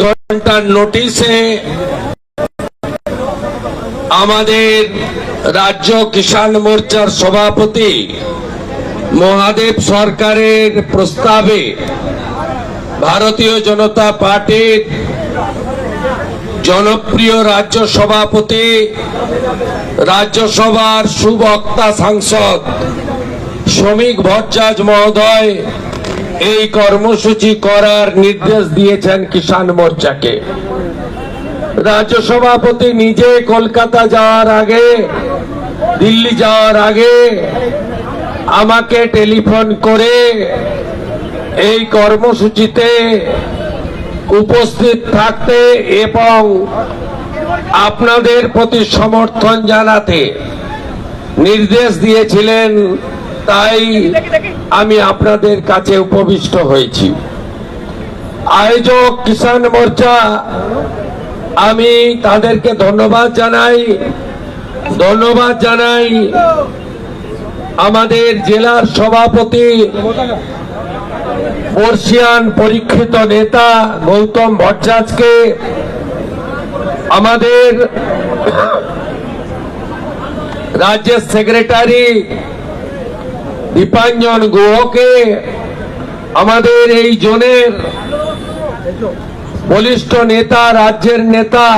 ঘণ্টার নোটিশে আমাদের রাজ্য কিষাণ মোর্চার সভাপতি মহাদেব সরকারের প্রস্তাবে ভারতীয় জনতা পার্টির জনপ্রিয় রাজ্য সভাপতি, রাজ্যসভার সুবক্তা সাংসদ শ্রমিক ভট্টাচার্য মহোদয় এই কর্মসূচি করার নির্দেশ দিয়েছেন কিষাণ মোর্চাকে। রাজ্য সভাপতি নিজে কলকাতা যাওয়ার আগে, দিল্লি যাওয়ার আগে আমাকে টেলিফোন করে এই কর্মসূচিতে উপস্থিত থাকতে এবং আপনাদের প্রতি সমর্থন জানাতে নির্দেশ দিয়েছিলেন, তাই আমি আপনাদের কাছে উপবিষ্ট হয়েছি। আয়োজক কিষাণ মোর্চা, আমি তাদেরকে ধন্যবাদ জানাই। ধন্যবাদ জানাই আমাদের জেলার সভাপতি বর্ষিয়ান পরীক্ষিত নেতা গৌতম ভট্টাচার্যকে, আমাদের রাজ্যের সেক্রেটারি দীপাঞ্জন গুহকে আমাদের এই জোনের বলিষ্ঠ নেতা, রাজ্যের নেতা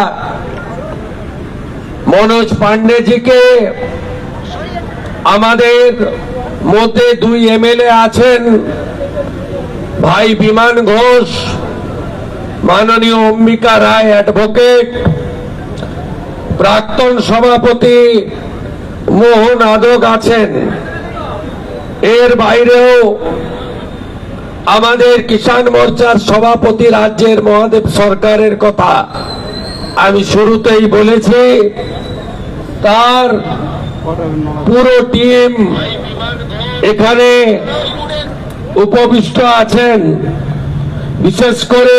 মনোজ পান্ডেজিকে আমাদের মধ্যে দুই এমএলএ আছেন ভাই বিমান ঘোষ, মাননীয় অম্বিকা রায় অ্যাডভোকেট, প্রাক্তন সভাপতি মোহন আদক আছেন। এর বাইরেও আমাদের কিষাণ মোর্চার সভাপতি রাজ্যের মহাদেব সরকারের কথা আমি শুরুতেই বলেছি। তার পুরো টিম এখানে উপবিষ্ট আছেন। বিশেষ করে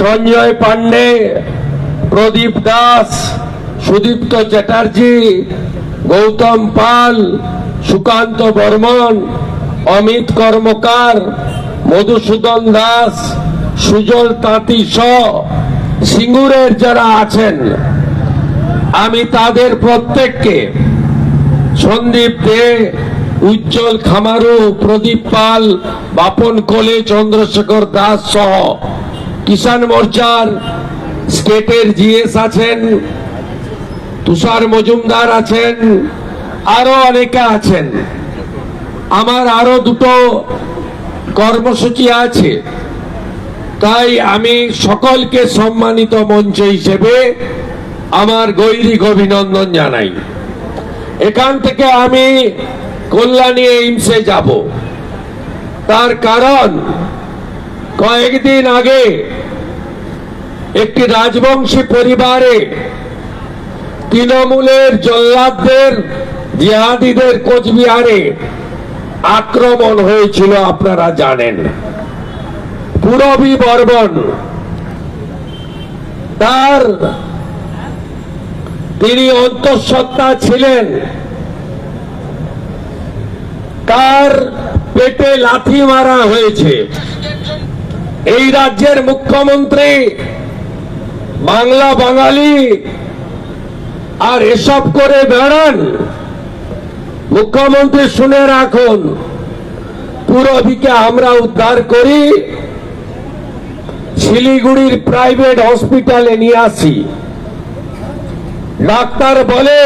সঞ্জয় পান্ডে প্রদীপ দাস, সুদীপ্ত চ্যাটার্জি, গৌতম পাল সুকান্ত বর্মন, অমিত কর্মকার, মধুসূদন দাস, সুজল তাঁতি স সিঙ্গুরের যারা আছেন, আমি তাদের প্রত্যেককে সন্দীপ দে, উজ্জ্বল খামারু, প্রদীপ পাল, বাপন কোলে, চন্দ্রশেখর দাস সহ কিষাণ মোর্চার স্টেটের জিএস আছেন, তুষার মজুমদার আছেন আরও অনেকে আছেন। আমার আরও দুটো কর্মসূচি আছে। তাই আমি সকলকে সম্মানিত মঞ্চ হিসেবে আমার গৈরিক অভিনন্দন জানাই। এখান থেকে আমি কল্যাণী এইমসে যাব। তার কারণ, কয়েকদিন আগে একটি রাজবংশী পরিবারে তৃণমূলের জল্লাদদের জিহাদিদের কোচবিহারে আক্রমণ হয়েছিল, আপনারা জানেন। পুরবী বর্মন তার তিনি অন্তঃসত্ত্বা ছিলেন। তার পেটে লাথি মারা হয়েছে। এই রাজ্যের মুখ্যমন্ত্রী, বাংলা বাঙালি, আর এসব করে বেড়ান। মুখ্যমন্ত্রী শুনে রাখুন পুরবীকে আমরা উদ্ধার করি, শিলিগুড়ির প্রাইভেট হসপিটালে নিয়ে আসি। ডাক্তার বলে,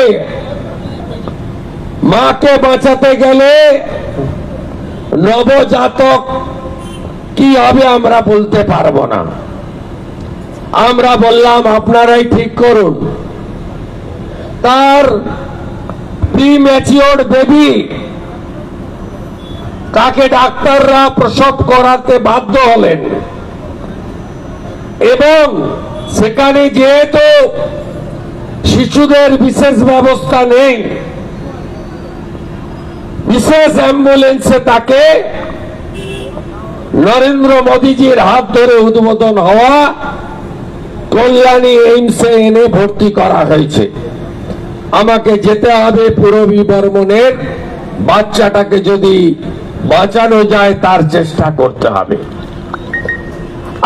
মাকে বাঁচাতে গেলে নবজাতক কি হবে আমরা বলতে পারব না। আমরা বললাম, আপনারাই ঠিক করুন। তার প্রিম্যাচিওর বেবি তাকে ডাক্তাররা প্রসব করাতে বাধ্য হলেন? এবং সেখানে যেহেতু শিশুদের বিশেষ ব্যবস্থা নেই, বিশেষ অ্যাম্বুলেন্সে তাকে নরেন্দ্র মোদীজির হাত ধরে উদ্বোধন হওয়া কল্যাণী এইমসে এনে ভর্তি করা হয়েছে। আমাকে যেতে হবে পুরবী বর্মনের। বাচ্চাটাকে যদি বাঁচানো যায়, তার চেষ্টা করতে হবে।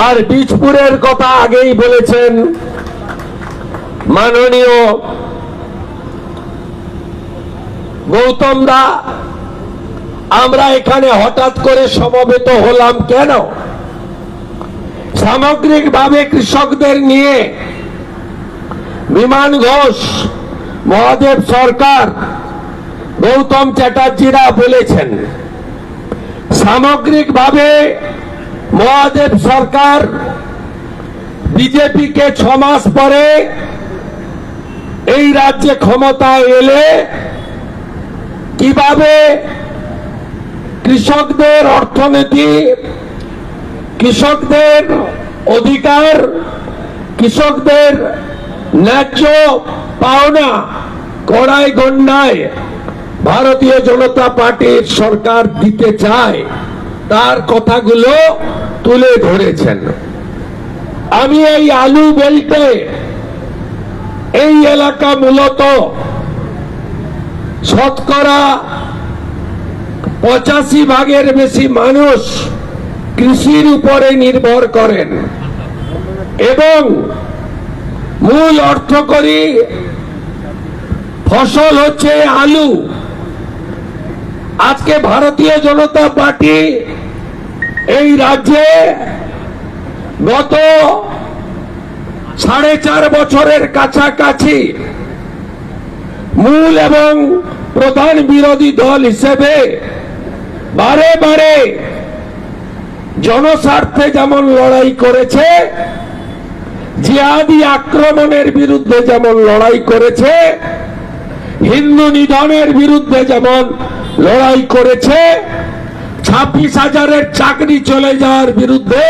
আর বীজপুরের কথা আগেই বলেছেন মাননীয় গৌতম দা, আমরা এখানে হঠাৎ করে সমবেত হলাম কেন? সামগ্রিকভাবে কৃষকদের নিয়ে বিমান ঘোষ মহাদেব সরকার গৌতম চ্যাটার্জিরা বলেছেন, সামগ্রিকভাবে মহাদেব সরকার বিজেপিকে ছ মাস পরে এই রাজ্যে ক্ষমতায় এলে কীভাবে কৃষকদের অর্থনীতি, কৃষকদের অধিকার, কৃষকদের ন্যায্য পাওনা, কড়াই গন্ডায় ভারতীয় জনতা পার্টির সরকার দিতে চায়, তার কথাগুলো তুলে ধরেছেন। আমি এই আলু বেল্টে এই এলাকা মূলত শতকরা পঁচাশি ভাগের বেশি মানুষ কৃষির উপরে নির্ভর করেন এবং মূল অর্থ করি, ফসল হচ্ছে আলু। আজকে ভারতীয় জনতা পার্টি এই রাজ্যে গত সাড়ে চার বছরের কাছাকাছি মূল এবং প্রধান বিরোধী দল হিসেবে বারে বারে জনস্বার্থে যেমন লড়াই করেছে জিহাদি আক্রমণের বিরুদ্ধে যেমন লড়াই করেছে, হিন্দু নিধনের বিরুদ্ধে যেমন লড়াই করেছে, ছাব্বিশ হাজারের চাকরি চলে যাওয়ার বিরুদ্ধে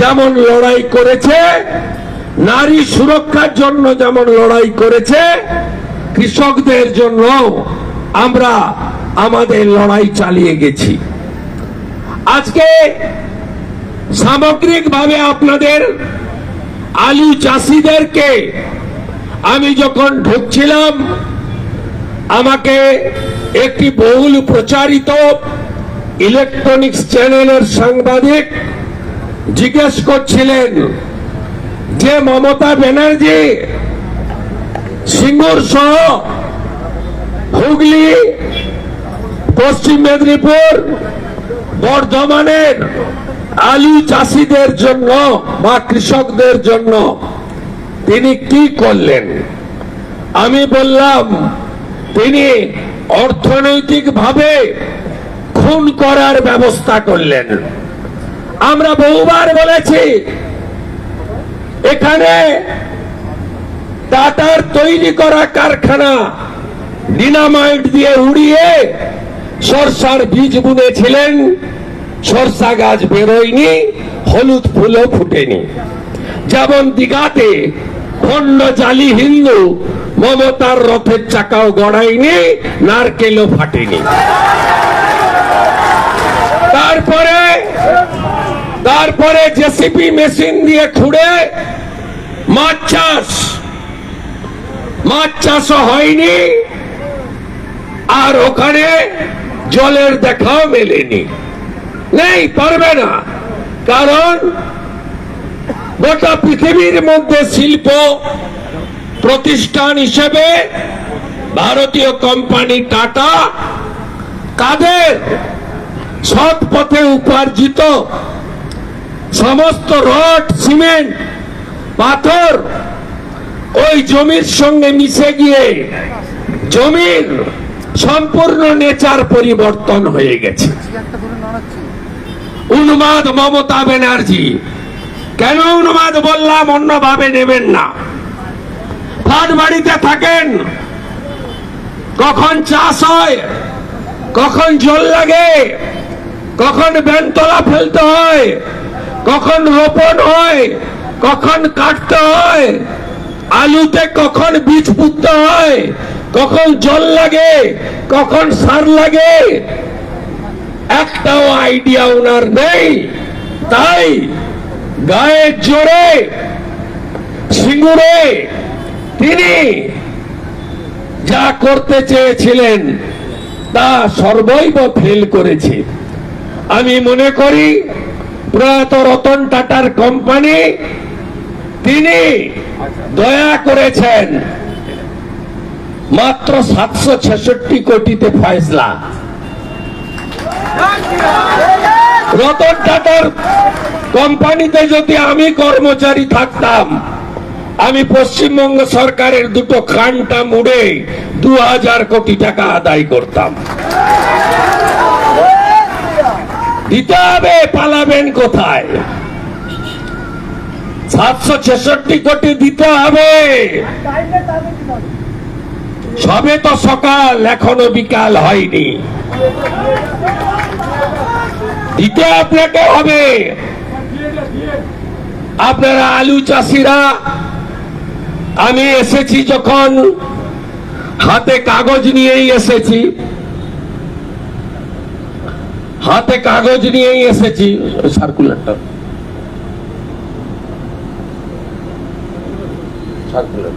যেমন লড়াই করেছে, নারী সুরক্ষার জন্য যেমন লড়াই করেছে, কৃষকদের জন্য আমরা আমাদের লড়াই চালিয়ে গেছি। আজকে সামগ্রিকভাবে আপনাদের আলু চাষিদেরকে আমি যখন ঢুকছিলাম, আমাকে একটি বহুল প্রচারিত ইলেকট্রনিক্স চ্যানেলের সাংবাদিক জিজ্ঞেস করছিলেন যে, মমতা ব্যানার্জি, সিঙ্গুর সহ হুগলি, পশ্চিম মেদিনীপুর, বর্ধমানের আলু চাষিদের জন্য বা কৃষকদের জন্য তিনি কি করলেন? আমি বললাম, তিনি অর্থনৈতিকভাবে খুন করার ব্যবস্থা করলেন। আমরা বহুবার বলেছি, এখানে টাটার তৈরি করা কারখানা ডিনামাইট দিয়ে উড়িয়ে সরষার বীজ বুনেছিলেন। সরষা গাছ বেরোয়নি, হলুদ ফুলও ফুটেনি। যেমন দিঘাতে খন্ড জালি হিন্দু মমতার রথের চাকাও গড়ায়নি, নারকেলও ফাটেনি। তারপরে তারপরে জেসিপি মেশিন দিয়ে খুঁড়ে মাছ চাষ। মাছ চাষও হয়নি, আর ওখানে জলের দেখাও মেলেনি। নেই, পারবে না। কারণ গোটা পৃথিবীর মধ্যে শিল্প প্রতিষ্ঠান হিসেবে ভারতীয় কোম্পানি টাটা কাদের সৎ পথে উপার্জিত সমস্ত রড, সিমেন্ট, পাথর ওই জমির সঙ্গে মিশে গিয়ে জমির সম্পূর্ণ নেচার পরিবর্তন হয়ে গেছে। উন্মাদ মমতা ব্যানার্জি। কেন উন্মাদ বললাম, অন্যভাবে নেবেন না। ফ্ল্যাট বাড়িতে থাকেন। কখন চাষ হয়, কখন জল লাগে, কখন বেনতলা ফেলতে হয়, কখন রোপণ হয়, কখন কাটতে হয়, আলুতে কখন বীজ পুঁততে হয়, কখন জল লাগে, কখন সার লাগে একটাও আইডিয়া ওনার নেই। তাই গায়ের জোরে, সিঙ্গুরে তিনি যা করতে চেয়েছিলেন তা সর্বৈব ফেল করেছে। আমি মনে করি প্রয়াত রতন টাটার কোম্পানি তিনি দয়া করেছেন মাত্র সাতশো ছেষট্টি কোটিতে ফয়সলা রতন টাটার কোম্পানিতে যদি আমি কর্মচারী থাকতাম, আমি পশ্চিমবঙ্গ সরকারের দুটো খানটা মুড়ে দু হাজার কোটি টাকা আদায় করতাম। দিতে হবে, পালাবেন কোথায়? সাতশো ছেষট্টি কোটি দিতে হবে। সবে তো সকাল, এখনও বিকাল হয়নি। দিতে আপনাকে হবে। আপনারা আলু চাষিরা, আমি এসেছি যখন, হাতে কাগজ নিয়েই এসেছি। হাতে কাগজ নিয়েই এসেছি। সার্কুলারটা সার্কুলার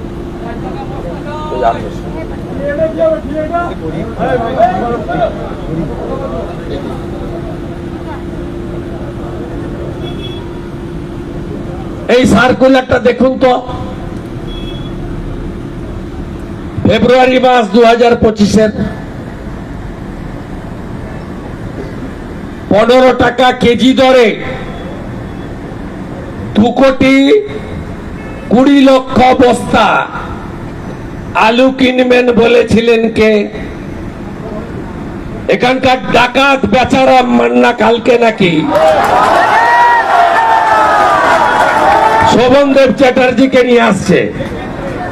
এই সার্কুলারটা দেখুন তো। ফেব্রুয়ারি মাস দু হাজার পঁচিশের পনেরো টাকা কেজি দরে দু কোটি কুড়ি লক্ষ বস্তা। আলু কিনবেন বলেছিলেন কে? এখানকার ডাকাত বেচারা মান্না কালকে নাকি? শোভনদেব চ্যাটার্জিকে নিয়ে আসছে।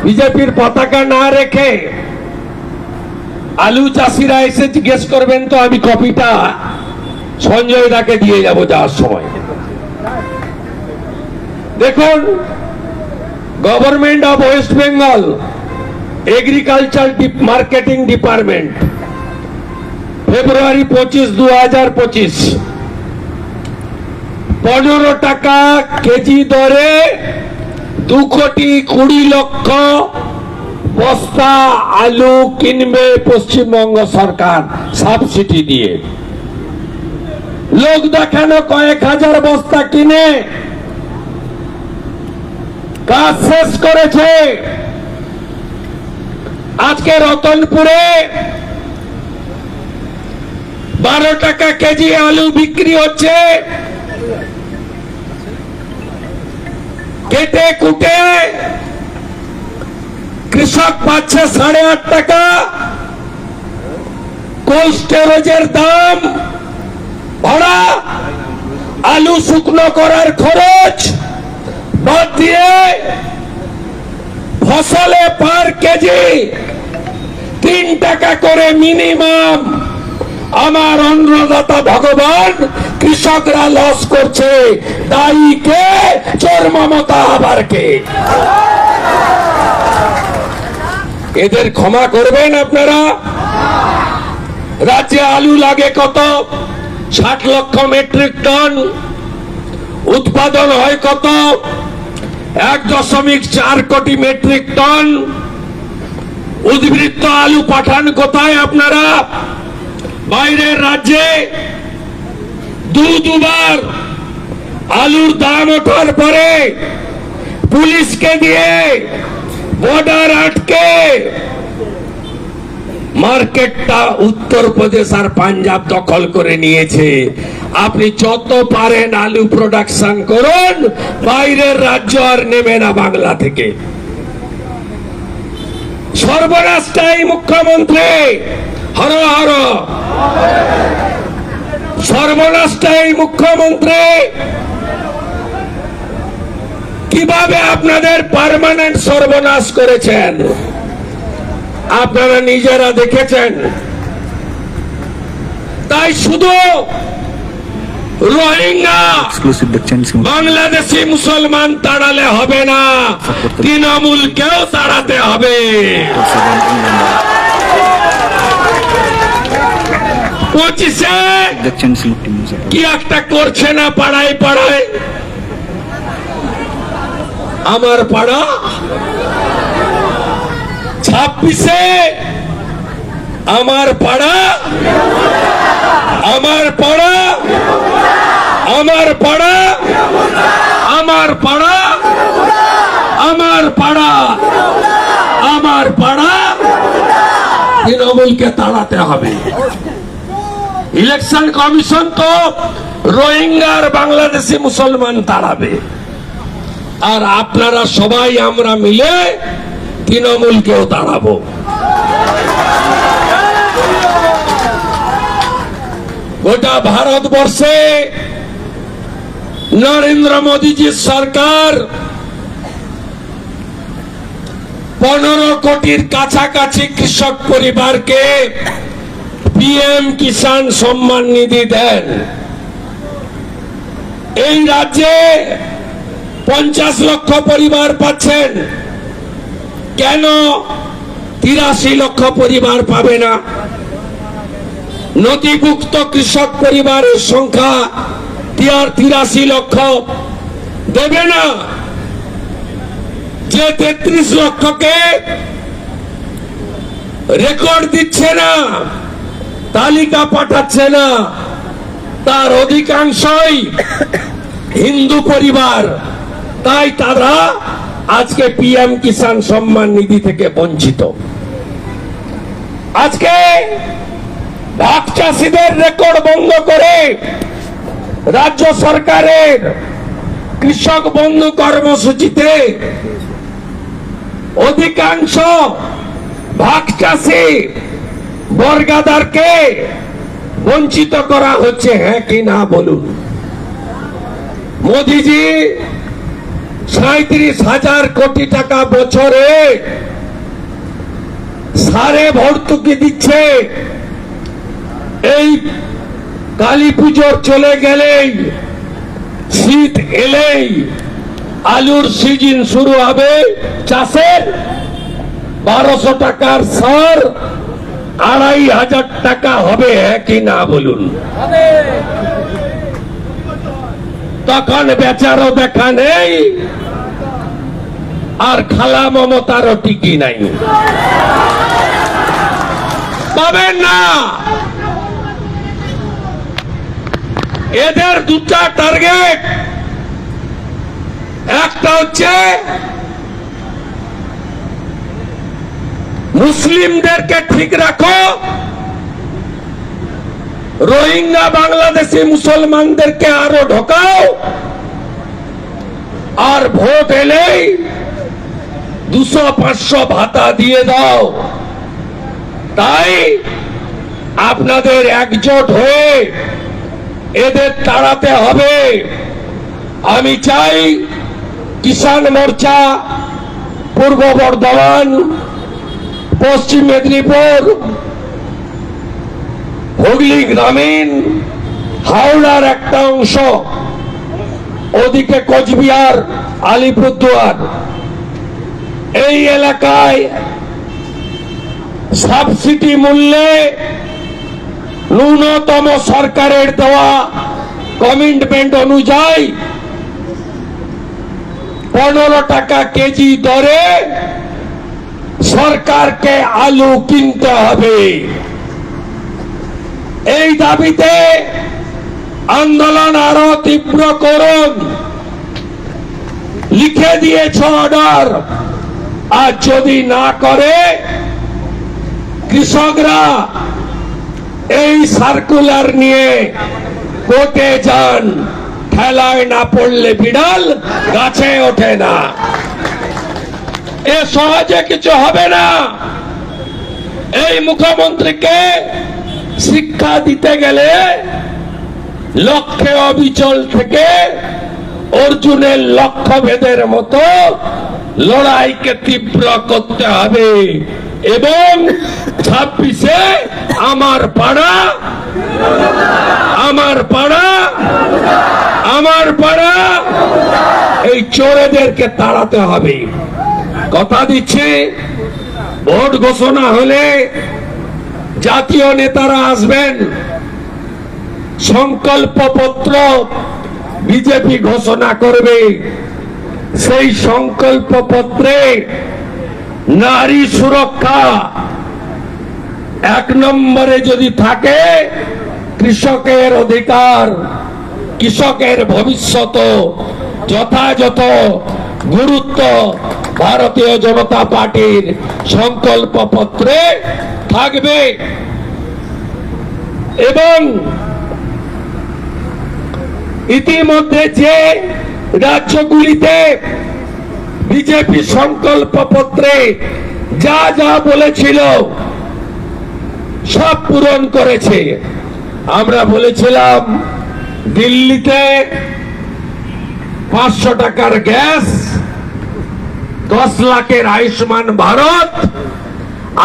বিজেপির পতাকা না রেখে আলু চাষিরা এসে জিজ্ঞেস করবেন তো, আমি কপিটা সঞ্জয় দাকে দিয়ে যাব যাওয়ার সময়। দেখুন, government of West Bengal agriculture marketing department ফেব্রুয়ারি পঁচিশ দু হাজার পঁচিশ। পনেরো টাকা কেজি দরে দু কোটি কুড়ি লক্ষ বস্তা আলু কিনবে পশ্চিমবঙ্গ সরকার সাবসিডি দিয়ে। লোক দেখানো কয়েক হাজার বস্তা কিনে কাজ শেষ করেছে। আজকে রতনপুরে বারো টাকা কেজি আলু বিক্রি হচ্ছে। কেটে কুটে কৃষক পাচ্ছে সাড়ে আট টাকা। কোল্ড স্টোরেজের দাম ভাড়া। আলু শুকনো করার খরচ বাদ দিয়ে ফসলে পার কেজি তিন টাকা করে মিনিমাম আমার অন্নদাতা ভগবান কৃষকরা লস করছে। দায়ী কে? চোর মমতা আবার কে এদের ক্ষমা করবেন আপনারা। রাজ্যে আলু লাগে কত? ষাট লক্ষ মেট্রিক টন। উৎপাদন হয় কত? এক দশমিক চার কোটি মেট্রিক টন। উদ্বৃত্ত আলু পাঠান কোথায় আপনারা? বাইরের রাজ্যে। দু দুবার আলুর দাম ওঠার পরে পুলিশকে দিয়ে বর্ডার আটকে মার্কেটটা উত্তরপ্রদেশ আর পাঞ্জাব দখল করে নিয়েছে। আপনি যত পারেন আলু প্রোডাকশন করুন, বাইরের রাজ্য আর নেবে না বাংলা থেকে। সর্বনাশটাই মুখ্যমন্ত্রী। হর হর। সর্বনাশটাই মুখ্যমন্ত্রী। কীভাবে আপনাদের পারমানেন্ট সর্বনাশ করেছেন? আপনারা নিজেরা দেখেছেন। তাই শুধু রোহিঙ্গা! বাংলাদেশি মুসলমান তাড়ালে হবে না। তৃণমূলকেও তাড়াতে হবে। পঁচিশে কি একটা করছে না পাড়ায় পাড়ায়? আমার পাড়া? ছাব্বিশে আমার পাড়া? আমার পাড়া? আমার পাড়া আমার পাড়া আমার পাড়া আমার পাড়া, তৃণমূলকে তাড়াতে হবে। ইলেকশন কমিশন তো রোহিঙ্গার বাংলাদেশি মুসলমান তাড়াবে। আর আপনারা সবাই আমরা মিলে তৃণমূলকেও তাড়াবো। গোটা ভারতবর্ষে নরেন্দ্র মোদীজির সরকার পনেরো কোটির কাছাকাছি কৃষক পরিবারকে পিএম কিষাণ সম্মান নিধি দেন। এই রাজ্যে পঞ্চাশ লক্ষ পরিবার পাচ্ছেন। কেন তিরাশি লক্ষ পরিবার পাবে না? নথিভুক্ত কৃষক পরিবারের সংখ্যা তিরাশি লক্ষ দেবে না। যে তেত্রিশ লক্ষকে রেকর্ড দিচ্ছে না, তালিকা পাঠাচ্ছে না, তার অধিকাংশই হিন্দু পরিবার। তাই তারা আজকে পিএম কিষাণ সম্মান নিধি থেকে বঞ্চিত। আজকে ভাগ চাষিদের রেকর্ড বন্ধ করে রাজ্য সরকারের কৃষক বন্ধু কর্মসূচিতে অধিকাংশ ভাগ চাষি বর্গাদারকে বঞ্চিত করা হচ্ছে হ্যাঁ কি না বলুন? মোদিজি সাঁত্রিশ হাজার কোটি টাকা বছরে সারে ভর্তুকি দিচ্ছে। এই কালী পুজোর চলে গেলেই শীত এলেই আলুর সিজন শুরু হবে চাষের। বারোশো টাকার সার আড়াই হাজার টাকা হবে হ্যাঁ কি না বলুন? তখন বেচারও দেখা নেই আর খালা মমতারও টিকি নাই। পাবেন না! এদের দুটা টার্গেট একটা হচ্ছে মুসলিমদেরকে ঠিক রাখো। রোহিঙ্গা, বাংলাদেশি, মুসলমানদেরকে আরও ঢোকাও। আর ভোট এলেই দুশো, পাঁচশো ভাতা দিয়ে দাও। তাই আপনাদের একজোট হয়ে এদের তাড়াতে হবে। আমি চাই কিষাণ মোর্চা, পূর্ব বর্ধমান, পশ্চিম মেদিনীপুর, হুগলি গ্রামীণ, হাওড়ার একটা অংশ, ওদিকে কোচবিহার, আলিপুরদুয়ার। এই এলাকায় সাবসিডি মূল্যে ন্যূনতম সরকারের দেওয়া কমিটমেন্ট অনুযায়ী পনেরো টাকা কেজি দরে সরকারকে আলু কিনতে হবে। এই দাবিতে আন্দোলন আরও তীব্র করুন। লিখে দিয়েছ অর্ডার আর যদি না করে, কৃষকরা এই সার্কুলার নিয়ে কোর্টে যান। ঠেলায় না পড়লে বিড়াল গাছে ওঠে না। এ সহজে কিছু হবে না। এই মুখ্যমন্ত্রীকে শিক্ষা দিতে গেলে লক্ষ্যে অবিচল থেকে অর্জুনের লক্ষ্য ভেদের মতো লড়াইকে তীব্র করতে হবে। এবং ছাব্বিশে আমার পাড়া আমার পাড়া আমার পাড়া, এই চোরেদেরকে তাড়াতে হবে। কথা দিচ্ছি, ভোট ঘোষণা হলে জাতীয় নেতারা আসবেন। সংকল্প পত্র বিজেপি ঘোষণা করবে। সেই সংকল্প পত্রে নারী সুরক্ষা এক নম্বরে যদি থাকে, কৃষকের অধিকার, কৃষকের ভবিষ্যৎ, যথাযথ গুরুত্ব ভারতীয় জনতা পার্টির সংকল্প পত্রে থাকবে। এবং ইতিমধ্যে যে রাজ্যগুলিতে বিজেপি সংকল্প পত্রে যা যা বলেছিল সব পূরণ করেছে। আমরা বলেছিলাম, দিল্লিতে পাঁচশো টাকার গ্যাস, দশ লাখের আয়ুষ্মান ভারত,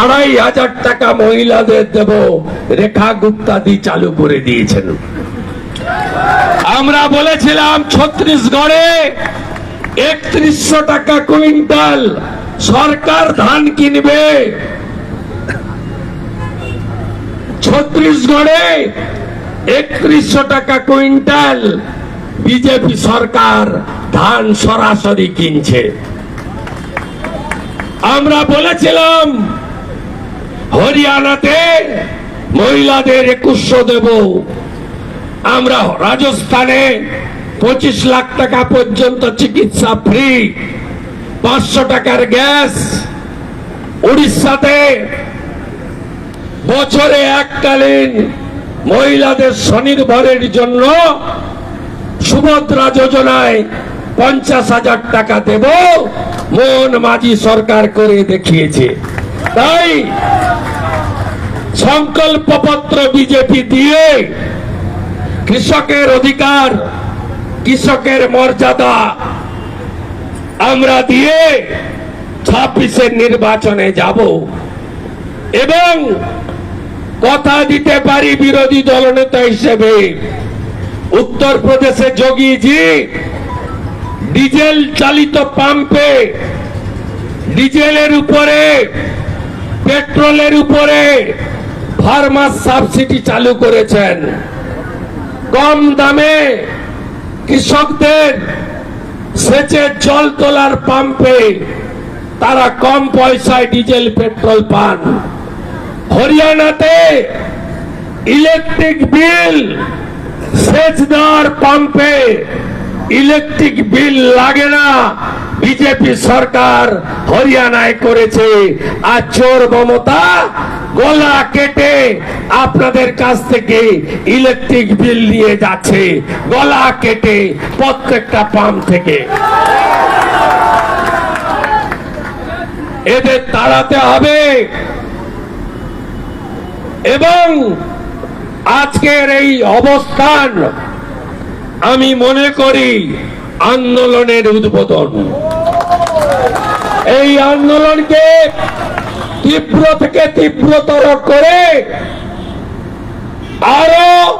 আড়াই হাজার টাকা মহিলাদের দেব, রেখা গুপ্তাদি চালু করে দিয়েছেন। আমরা বলেছিলাম ছত্রিশগড়ে একত্রিশশো টাকা কুইন্টাল। সরকার ধান কিনবে। ছত্রিশগড়ে একত্রিশশো টাকা কুইন্টাল। বিজেপি সরকার ধান সরাসরি কিনছে। আমরা বলেছিলাম, হরিয়ানাতে মহিলাদের একুশশো দেব। আমরা রাজস্থানে পঁচিশ লাখ টাকা পর্যন্ত চিকিৎসা ফ্রি, পাঁচশো টাকার গ্যাস। উড়িষ্যাতে বছরে এককালীন মহিলাদের স্বনির্ভরের জন্য সুভদ্রা যোজনায় পঞ্চাশ হাজার টাকা দেব মোহন মাঝি সরকার করে দেখিয়েছে। তাই সংকল্পপত্র বিজেপি দিয়ে কৃষকের অধিকার কৃষকের মর্যাদা আমরা দিয়ে ছাব্বিশের নির্বাচনে যাব। এবং কথা দিতে পারি বিরোধী দলনেতা হিসেবে। উত্তরপ্রদেশে যোগীজি ডিজেল চালিত পাম্পে ডিজেলের উপরে, পেট্রোলের উপরে ফার্মাস সাবসিডি চালু করেছেন। কম দামে কৃষকদের সেচের জল তোলার পাম্পে তারা কম পয়সায় ডিজেল, পেট্রোল পান। হরিয়ানাতে ইলেকট্রিক বিল, সেচ দেওয়ার পাম্পে ইলেকট্রিক বিল লাগে না। বিজেপি সরকার হরিয়ানায় করেছে। আর চোর মমতা গলা কেটে আপনাদের কাছ থেকে ইলেকট্রিক বিল নিয়ে যাচ্ছে। গলা কেটে প্রত্যেকটা পাম্প থেকে। এদের তাড়াতে হবে। এবং আজকের এই অবস্থান আমি মনে করি আন্দোলনের উদ্বোধন। এই আন্দোলনকে তীব্র থেকে তীব্রতর করে আরও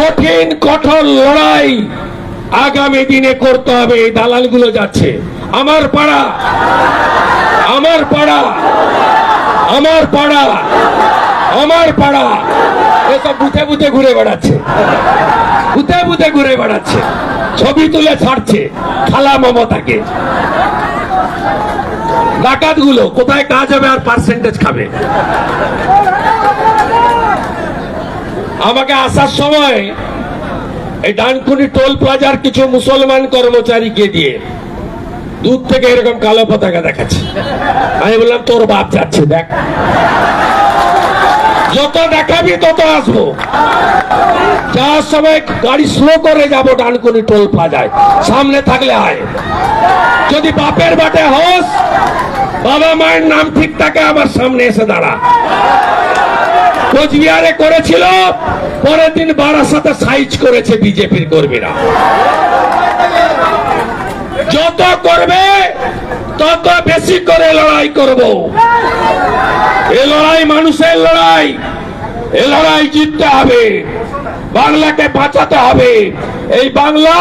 কঠিন, কঠোর লড়াই আগামী দিনে করতে হবে। এই দালালগুলো যাচ্ছে। আমার পাড়া আমার পাড়া আমার পাড়া আমার পাড়া, এসব বুথে বুথে ঘুরে বেড়াচ্ছে। বুথে বুথে ঘুরে বেড়াচ্ছে। ছবি তুলে ছাড়ছে। খালা মমতাকে। ডাকাতগুলো কোথায় কাজ হবে আর পার্সেন্টেজ খাবে। আমাকে আসার সময় এই ডানকুনি টোল প্লাজার কিছু মুসলমান কর্মচারীকে দিয়ে দূর থেকে এরকম কালো পতাকা দেখাচ্ছে। আমি বললাম, তোর বাপ যাচ্ছে, দেখ। যত দেখাবি তত আসব। যাওয়ার সময় গাড়ি স্লো করে যাব ডানকুনি টোল প্লাজায়। সামনে থাকলে আয় যদি বাপের বাটে হোস বাবা মায়ের নাম ঠিক থাকে আমার সামনে এসে দাঁড়া। কোচবিহারে করেছিল, পরের দিন বারাসাতে সাইজ করেছে বিজেপির কর্মীরা। যত করবে, তত বেশি করে লড়াই করব। এ লড়াই মানুষের লড়াই, এ লড়াই জিততে হবে। বাংলাকে বাঁচাতে হবে। এই বাংলা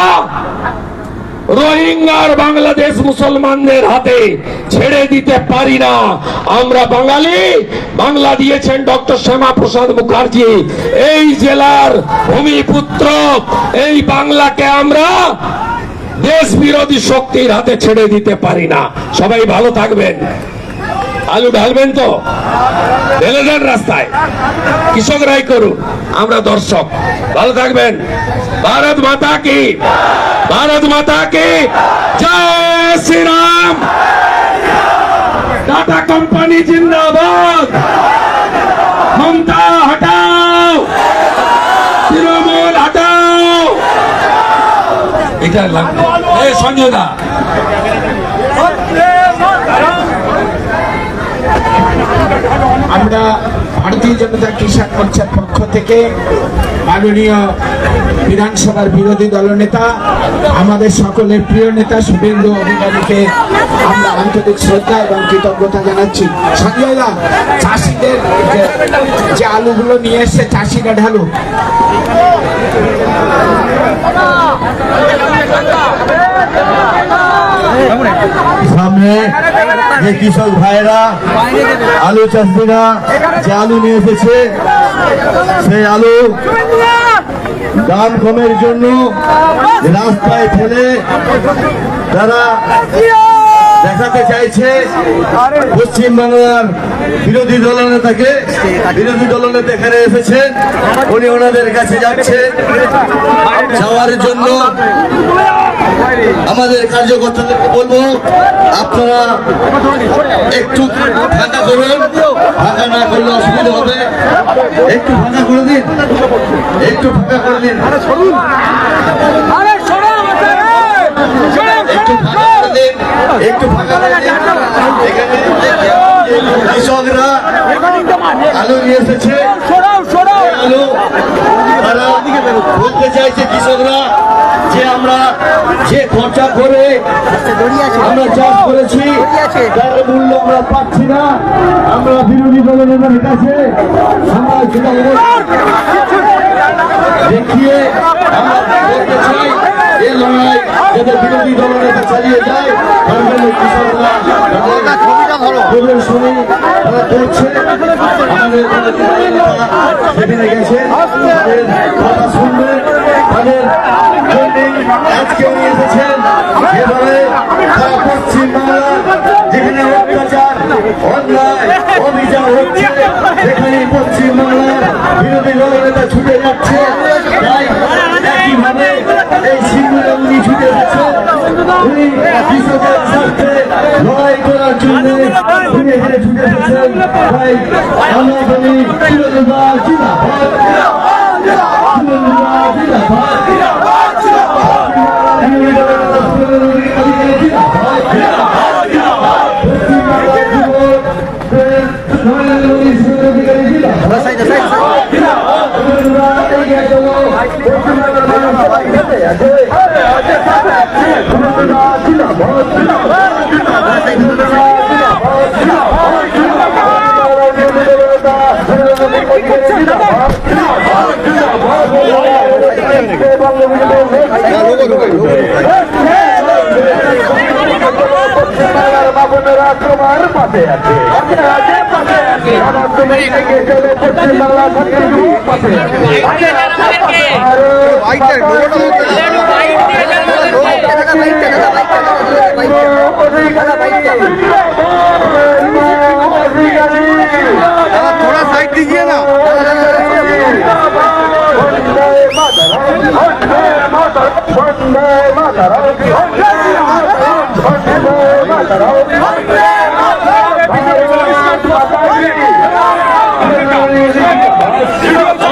রোহিঙ্গার বাংলাদেশ মুসলমানদের হাতে ছেড়ে দিতে পারি না। আমরা বাঙালি, বাংলা দিয়েছেন ডক্টর শ্যামা প্রসাদ মুখার্জি। এই জেলার ভূমিপুত্র, এই বাংলাকে আমরা দেশ বিরোধী শক্তির হাতে ছেড়ে দিতে পারি না। সবাই ভালো থাকবেন। আলু ঢালবেন তো? ঢেলে দেন রাস্তায়। কৃষকরাই করুন, আমরা দর্শক। ভালো থাকবেন। ভারত মাতা কি? ভারত মাতা কি জয় শ্রীরাম। টাটা কোম্পানি জিন্দাবাদ। মমতা হটাও। তৃণমূল হটাও। এটা লাগবে। এই সঞ্জয় দা আমরা ভারতীয় জনতা কিষাণ মোর্চার পক্ষ থেকে মাননীয় বিধানসভার বিরোধী দলনেতা আমাদের সকলের প্রিয় নেতা শুভেন্দু অধিকারীকে আমরা আন্তরিক শ্রদ্ধা এবং কৃতজ্ঞতা জানাচ্ছি সঞ্জয় দা চাষিদের যে আলুগুলো নিয়ে এসছে চাষিরা ঢালু সামনে যে কৃষক ভাইরা আলু চাষিরা যে আলু নিয়ে এসেছে, সেই আলু দাম কমের জন্য রাস্তায় ফেলে তারা দেখাতে চাইছে। পশ্চিম বাংলার বিরোধী দলনেতাকে বিরোধী দলনেতা এখানে এসেছেন উনি ওনাদের কাছে যাচ্ছেন যাওয়ার জন্য আমাদের কার্যকর্তাদেরকে বলব আপনারা একটু ফাঁকা করুন। ফাঁকা না করলে অসুবিধা হবে। একটু ফাঁকা করে দিন। একটু ফাঁকা করে দিন। একটু ফাঁকা করে দিন। একটু ফাঁকা করে দিন। এখানে কৃষকরা আলু নিয়ে এসেছে। আলো তারা বলতে চাইছে কৃষকরা যে আমরা যে খরচা করে আমরা চাষ করেছি তার মূল্য আমরা পাচ্ছি না। আমরা বিরোধী দলের কাছে আমরা দেখিয়ে আমরা বলতে চাই এই লড়াই যাতে বিরোধী দলনেতা চালিয়ে যায় তার জন্য কৃষকরা প্রদর্শনী তারা করছে আমাদের সেখানে গেছে তাদের কথা শুনবেন তাদের আজকে উনি এসেছেন। যেভাবে পশ্চিম যেখানে অত্যাচার অন্যায় অভিযান হচ্ছে সেখানে পশ্চিম বাংলার বিরোধী দলনেতা ছুটে যাচ্ছে তাই একইভাবে এই সিঙ্গুরে উনি ছুটে যাচ্ছেন উনি কৃষকের স্বার্থে লড়াই করার জন্য উনি এখানে ছুটে এসেছেন তাই আমরা বলি বিরোধীরা জিন্দাবাদ। বিরোধীরা জিন্দাবাদ। তোমার পাশে আছে পাশে আছে আমার তুমি থেকে চলে পশ্চিম বাংলা সত্যি পাশে আছে আর थोड़ा साइड दीजिए ना भारत माता की